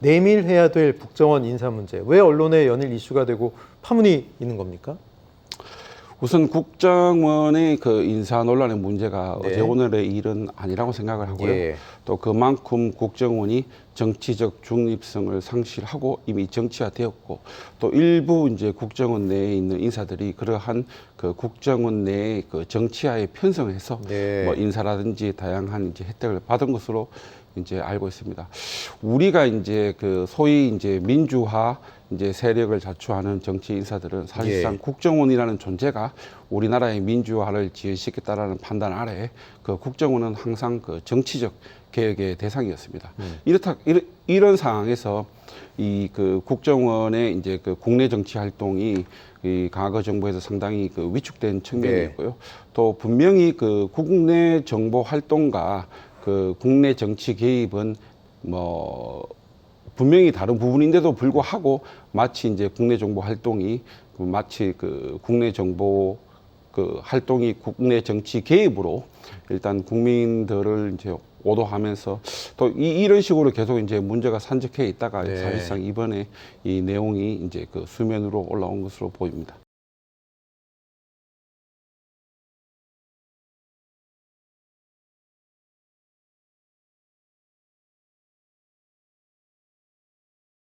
내밀해야 될 국정원 인사 문제 왜 언론에 연일 이슈가 되고 파문이 있는 겁니까? 우선 국정원의 그 인사 논란의 문제가 네. 어제 오늘의 일은 아니라고 생각을 하고요. 예. 또 그만큼 국정원이 정치적 중립성을 상실하고 이미 정치화되었고 또 일부 이제 국정원 내에 있는 인사들이 그러한 그 국정원 내의 그 정치화에 편성해서 네. 뭐 인사라든지 다양한 이제 혜택을 받은 것으로 이제 알고 있습니다. 우리가 이제 그 소위 이제 민주화 이제 세력을 자초하는 정치 인사들은 사실상 예. 국정원이라는 존재가 우리나라의 민주화를 지연시켰다라는 판단 아래 그 국정원은 항상 그 정치적 개혁의 대상이었습니다. 이렇다 이런, 이런 상황에서 이 그 국정원의 이제 그 국내 정치 활동이 이 과거 정부에서 상당히 그 위축된 측면이 네. 있고요. 또 분명히 그 국내 정보 활동과 그 국내 정치 개입은 뭐 분명히 다른 부분인데도 불구하고 마치 이제 국내 정보 활동이 그 마치 그 국내 정보 그 활동이 국내 정치 개입으로 일단 국민들을 이제 오도하면서 또 이, 이런 식으로 계속 이제 문제가 산적해 있다가 네. 사실상 이번에 이 내용이 이제 그 수면으로 올라온 것으로 보입니다.